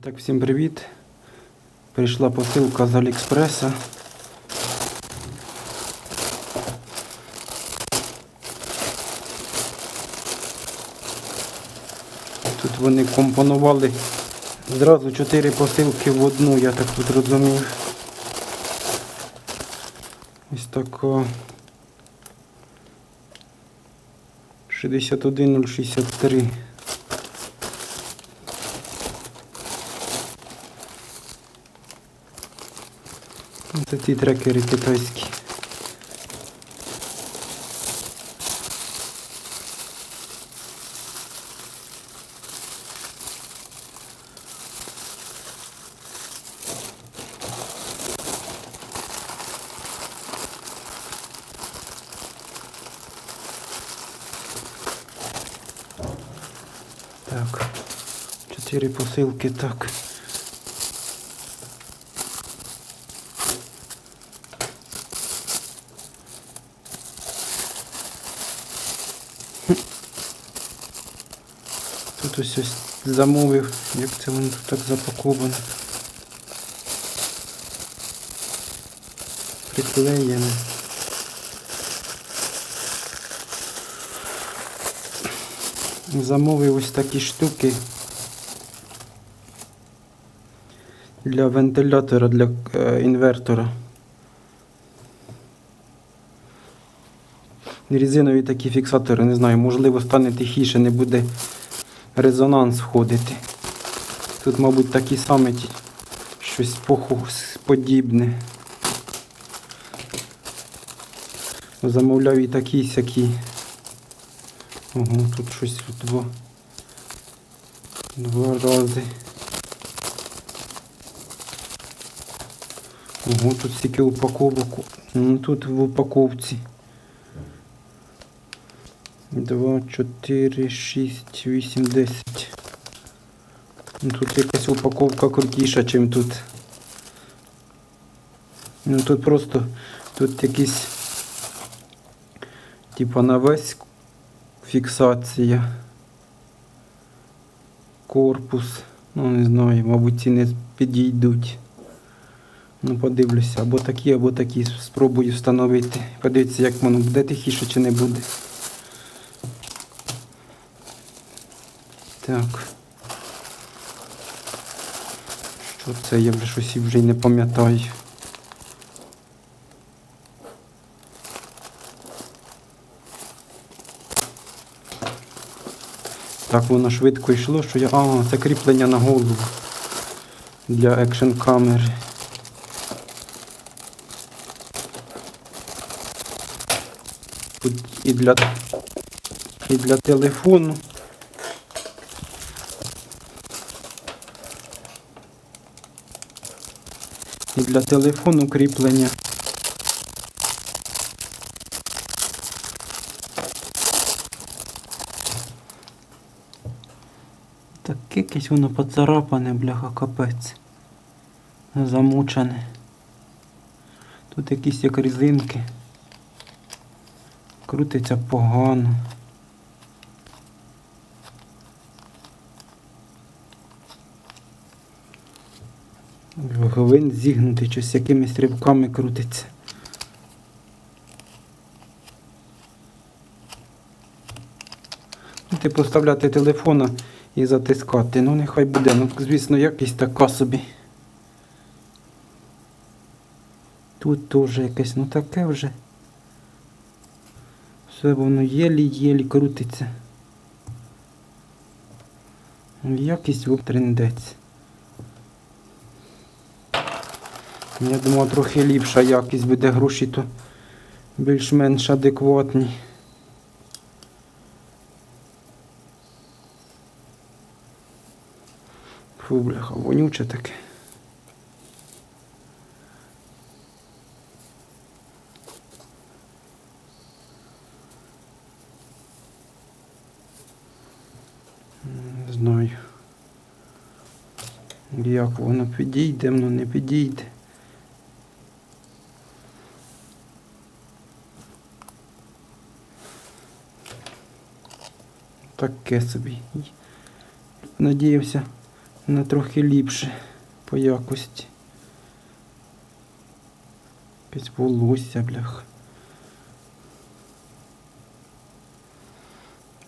Так, всім привіт. Прийшла посилка з Аліекспреса. Тут вони компонували зразу чотири посилки в одну, я так тут розумів. Ось така 61063. Це ті трекери китайські. Так, чотири посилки, так. Тут ось ось замовив, як це воно тут так запаковано. Приклеєне. Замовив ось такі штуки для вентилятора, для е, інвертора. Резинові такі фіксатори, не знаю, можливо стане тихіше, не буде резонанс входити. Тут, мабуть, такі самі ті- щось подібне. Замовляв і такі сякі. Ого, тут щось два. Два рази. Ого, тут стільки упаковок. Ну, тут в упаковці. 2, 4, 6, 8, 10. Ну, тут якась упаковка крутіша, ніж тут. Ну тут просто тут якісь типа на весь фіксація. Корпус. Ну не знаю, мабуть, ці не підійдуть. Ну, подивлюся, або такі, або такі. Спробую встановити. Подивіться, як воно буде тихіше чи не буде. Так. Що це? Я вже щось вже й не пам'ятаю. Так воно швидко йшло, що я... А, це кріплення на голову для екшн камери. Тут і для, і для телефону. І для телефону кріплення. Так якесь воно поцарапане, бляха, капець. Замучене. Тут якісь як різинки. Крутиться погано. Гвинт зігнутий, щось якимись ривками крутиться. Ну, Ти поставляти телефона і затискати. Ну нехай буде. Ну, звісно, якість така собі. Тут теж якесь, ну таке вже. Все воно єлі-єлі крутиться. Якість в трендець. Я думав, трохи ліпша якість буде гроші, то більш-менш адекватні. Фу, бляха, вонюче таке. Не знаю. Як воно підійде, воно не підійде. Таке собі. Надіявся на трохи ліпше по якості. Якесь волосся, блях.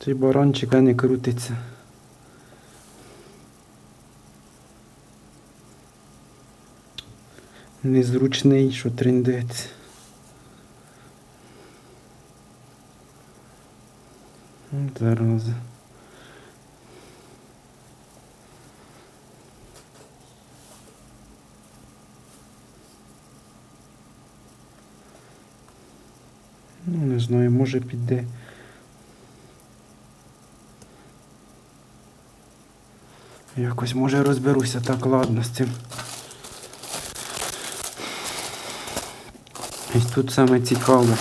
Цей баранчик не крутиться. Незручний, що триндець. Зараза. Ну, не знаю, може піде. Якось може розберуся, так ладно з цим. Ось тут саме цікаве.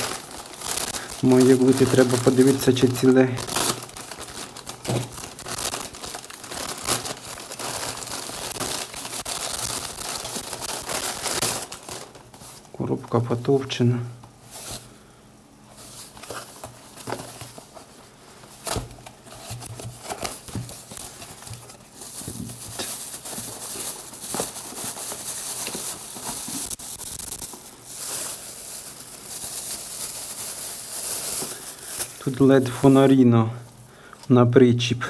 Має бути, треба подивитися, чи ціле. Коробка потовчена. Тут лед фонарі на, на причіп.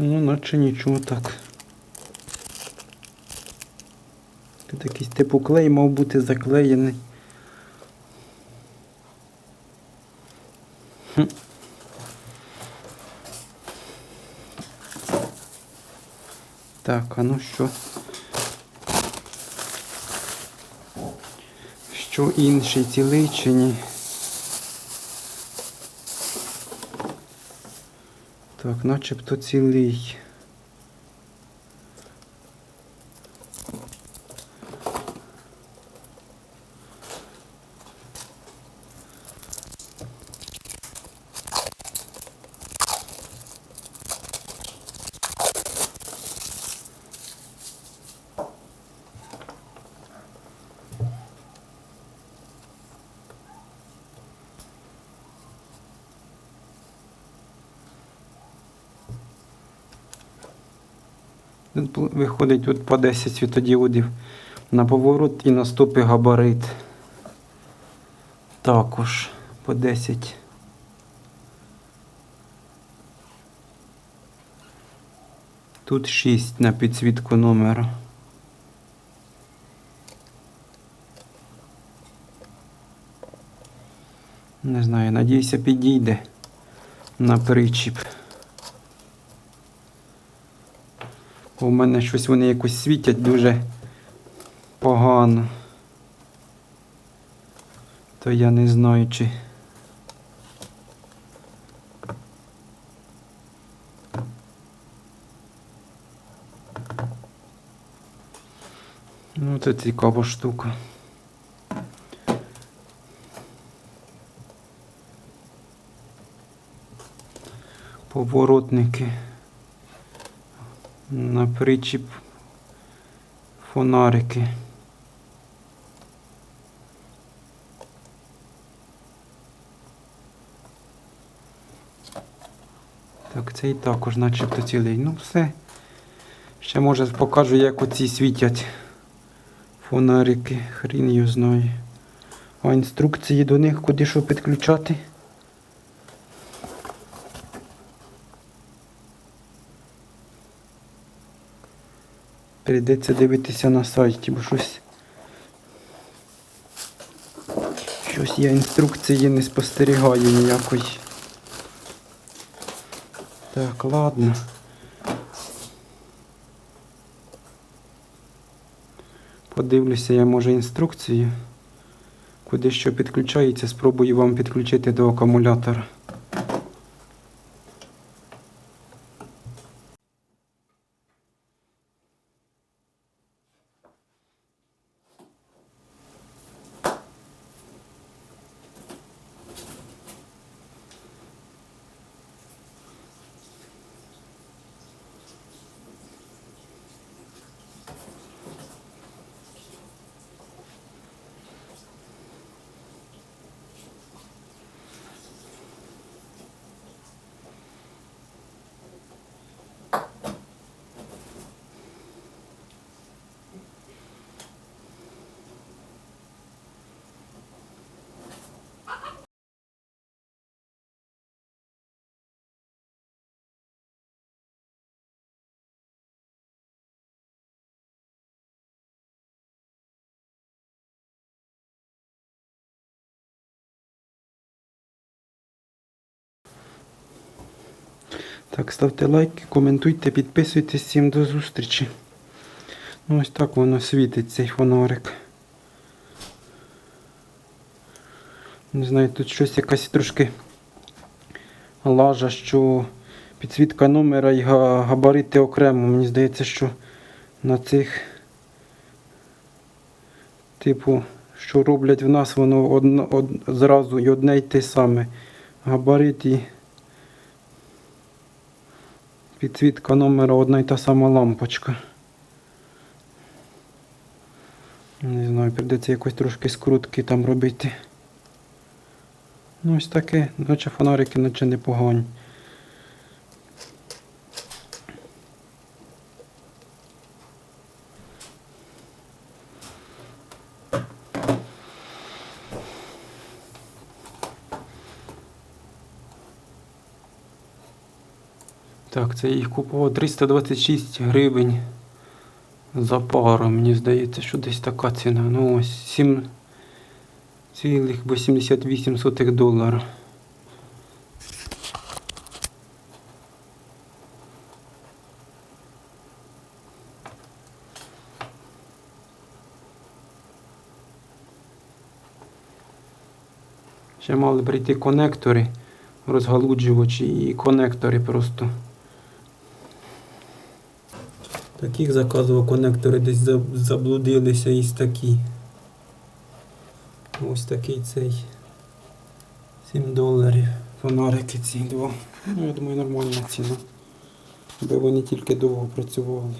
Ну, наче нічого так. Тут якийсь типу клей мав бути заклеєний. Хм. Так, а ну що? Що інший цілий чи ні? Так, начебто цілий. Виходить тут по 10 світодіодів на поворот і на габарит. Також по 10. Тут 6 на підсвітку номера. Не знаю, надіюся, підійде на причіп. Бо У мене щось вони якось світять дуже погано. То я не знаю чи. Ну, це цікава штука. Поворотники на причіп фонарики. Так, цей також начебто цілий. Ну все. Ще може покажу, як оці світять фонарики. Хрін його знає. А інструкції до них куди що підключати. Прийдеться дивитися на сайті, бо щось. Щось я інструкції не спостерігаю ніякої. Так, ладно. Подивлюся я може інструкцію. Куди що підключається, спробую вам підключити до акумулятора. Так, ставте лайки, коментуйте, підписуйтесь. Всім до зустрічі. Ну, ось так воно світить цей фонарик. Не знаю, тут щось якась трошки лажа, що підсвітка номера і габарити окремо. Мені здається, що на цих, типу, що роблять в нас, воно одно, од, зразу і одне й те саме. Габарит і підсвітка номера одна і та сама лампочка. Не знаю, прийдеться якось трошки скрутки там робити. Ну, ось таке, наче фонарики, наче непогані. Так, це я їх купував 326 гривень за пару. Мені здається, що десь така ціна. Ну ось 7,88 долара. Ще мали прийти конектори, розгалуджувачі і конектори просто. Таких заказував конектори десь заблудилися із такі. Ось такий цей 7 доларів. Фонарики ці два. Ну, я думаю, нормальна ціна. Аби вони тільки довго працювали.